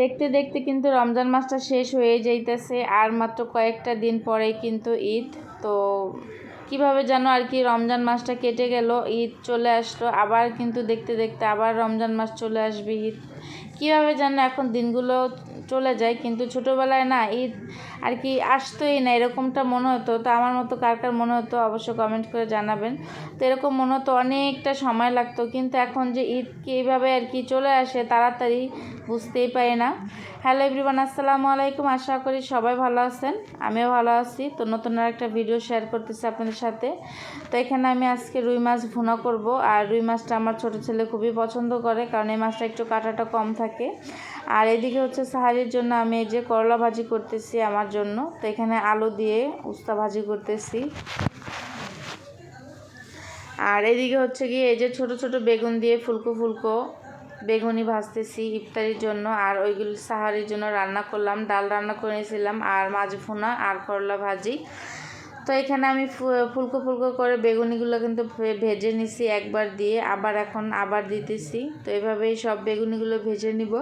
দেখতে দেখতে কিন্তু রমজান মাসটা শেষ হয়ে যাইতেছে, আর মাত্র কয়েকটা দিন পরে কিন্তু ঈদ। তো কীভাবে যেন আর কি রমজান মাসটা কেটে গেল, ঈদ চলে আসলো, আবার কিন্তু দেখতে দেখতে আবার রমজান মাস চলে আসবে ঈদ। কীভাবে যেন এখন দিনগুলো চলে যায়, কিন্তু ছোটোবেলায় না ঈদ আর কি আসতোই না, এরকমটা মনে হতো। তো আমার মতো কার কার মনে হতো অবশ্যই কমেন্ট করে জানাবেন। তো এরকম মনে হতো অনেকটা সময় লাগতো, কিন্তু এখন যে ঈদ কীভাবে আর কি চলে আসে তাড়াতাড়ি বুঝতেই পারি না। হ্যালো এভরিওয়ান আসসালামু আলাইকুম। আশা করি সবাই ভালো আছেন, আমিও ভালো আছি। তো নতুন আর একটা ভিডিও শেয়ার করতেছি আপনাদের সাথে। তো এখানে আমি আজকে রুই মাছ ভুনা করব, আর রুই মাছটা আমার ছোট ছেলে খুবই পছন্দ করে, কারণ এই মাছটা একটু কাটাটা কম থাকে। আর এদিকে হচ্ছে সাহারির জন্য আমি এই যে করলা ভাজি করতেছি আমার জন্য। তো এখানে আলু দিয়ে উস্তা ভাজি করতেছি। আর এদিকে হচ্ছে গিয়ে এই যে ছোট ছোট বেগুন দিয়ে ফুলকো ফুলকো বেগুনি ভাজতেছি ইফতারির জন্য। আর ওইগুলো সাহারির জন্য রান্না করলাম, ডাল রান্না করে নিয়েছিলাম, আর মাছ আর করলা ভাজি। তো এখানে আমি ফুলকো ফুলকো করে বেগুনিগুলো কিন্তু ভেজে নিছি একবার দিয়ে, আবার এখন আবার দিতেছি। তো এভাবেই সব বেগুনিগুলো ভেজে নিব।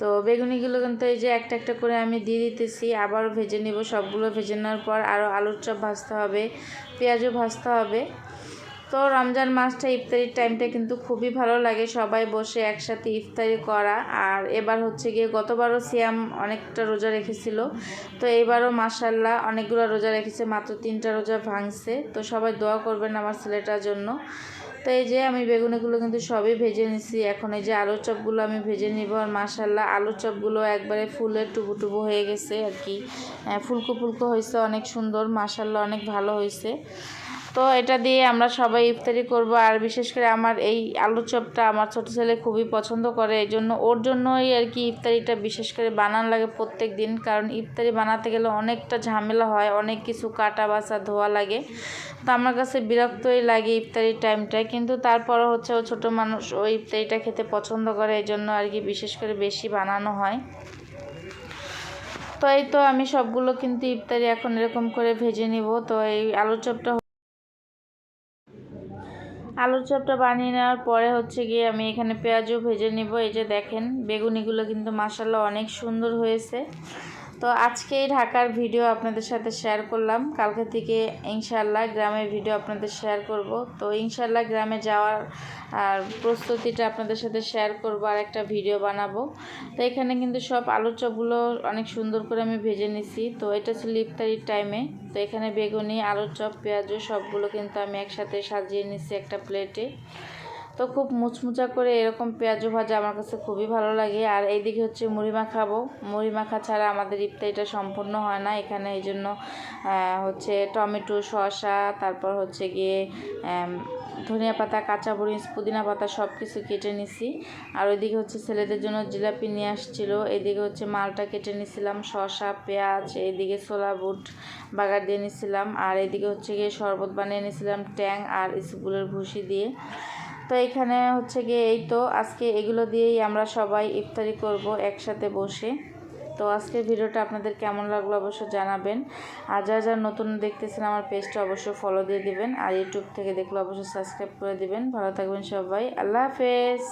তো বেগুনিগুলো কিন্তু এই যে একটা একটা করে আমি দিয়ে দিতেছি, আবারও ভেজে নিব, সবগুলো ভেজে নেওয়ার পর আরও আলুর চপ ভাজতে হবে, পেঁয়াজও ভাজতে হবে। তো রমজান মাসটা ইফতারির টাইমটা কিন্তু খুবই ভালো লাগে, সবাই বসে একসাথে ইফতারি করা। আর এবার হচ্ছে গিয়ে গতবারও সিয়াম অনেকটা রোজা রেখেছিল, তো এবারও মাসাল্লাহ অনেকগুলো রোজা রেখেছে, মাত্র তিনটা রোজা ভাঙছে। তো সবাই দোয়া করবেন আমার ছেলেটার জন্য। তো এই যে আমি বেগুনিগুলো কিন্তু সবই ভেজে নিছি। এখন এই যে আলুর চপগুলো আমি ভেজে নিব আর মাসাল্লাহ আলুর চপগুলো একবারে ফুলের টুবু টুবু হয়ে গেছে আর কি। ফুলকো ফুলকো হয়েছে, অনেক সুন্দর মাসাল্লাহ অনেক ভালো হয়েছে। তো এটা দিয়ে আমরা সবাই ইফতারি করব। আর বিশেষ করে আমার এই আলু চপটা আমার ছোটো ছেলে খুবই পছন্দ করে, এই জন্য ওর জন্যই আর কি ইফতারিটা বিশেষ করে বানানো লাগে প্রত্যেক দিন। কারণ ইফতারি বানাতে গেলে অনেকটা ঝামেলা হয়, অনেক কিছু কাটা বাছা ধোয়া লাগে। তো আমার কাছে বিরক্তই লাগে ইফতারির টাইমটায় কিন্তু তারপরও হচ্ছে ও ছোটো মানুষ ওই ইফতারিটা খেতে পছন্দ করে, এই জন্য আর কি বিশেষ করে বেশি বানানো হয়। তো এই তো আমি সবগুলো কিন্তু ইফতারি এখন এরকম করে ভেজে নিব। তো এই আলু চপটা আলুর চপটা বানিয়ে নেওয়ার পরে হচ্ছে গিয়ে আমি এখানে পেঁয়াজও ভেজে নিব। এই যে দেখেন, বেগুনিগুলো কিন্তু মাসাল্লাহ অনেক সুন্দর হয়েছে। তো আজকে ঢাকার ভিডিও আপনাদের সাথে শেয়ার করলাম। কালকে থেকে ইনশাল্লাহ গ্রামের ভিডিও আপনাদের শেয়ার করব। তো ইনশাল্লাহ গ্রামে যাওয়ার, আর প্রস্তুতিটা আপনাদের সাথে শেয়ার করব আর একটা ভিডিও বানাবো। তো এখানে কিন্তু সব আলুর চপগুলো অনেক সুন্দর করে আমি ভেজে নিছি। তো এটা ছিল ইফতারির টাইমে তো এখানে বেগুনি আলুর চপ পেঁয়াজু, সবগুলো কিন্তু আমি একসাথে সাজিয়ে নিছি একটা প্লেটে তো খুব মুচমুচা করে এরকম পেঁয়াজু ভাজা আমার কাছে খুবই ভালো লাগে। আর এইদিকে হচ্ছে মুড়ি মাখাবো। মুড়ি মাখা ছাড়া আমাদের ইফতারিটা সম্পূর্ণ হয় না। এখানে এই জন্য হচ্ছে টমেটো, শসা, তারপর হচ্ছে গিয়ে ধনিয়া পাতা, কাঁচা মরিচ, পুদিনা পাতা সব কিছু কেটে নিছি। আর ওইদিকে হচ্ছে ছেলেদের জন্য জিলাপি নিয়ে আসছিল। এদিকে হচ্ছে মালটা কেটে নিছিলাম। শসা, পেঁয়াজ, এইদিকে ছোলা বুট বাগার দিয়ে নিছিলাম। আর এদিকে হচ্ছে গিয়ে শরবত বানিয়ে নিছিলাম ট্যাং আর স্কুলের ভুসি দিয়ে। তো এখানে হচ্ছে গিয়ে এই তো আজকে এগুলো দিয়েই আমরা সবাই ইফতারি করব একসাথে বসে। তো আজকের ভিডিওটা আপনাদের কেমন লাগল অবশ্য জানাবেন। আর যা যা নতুন দেখতেছেন আমার পেজটা অবশ্যই ফলো দিয়ে দিবেন। আর ইউটিউব থেকে দেখলে অবশ্যই সাবস্ক্রাইব করে দিবেন। ভালো থাকবেন সবাই। আল্লাহ হাফেজ।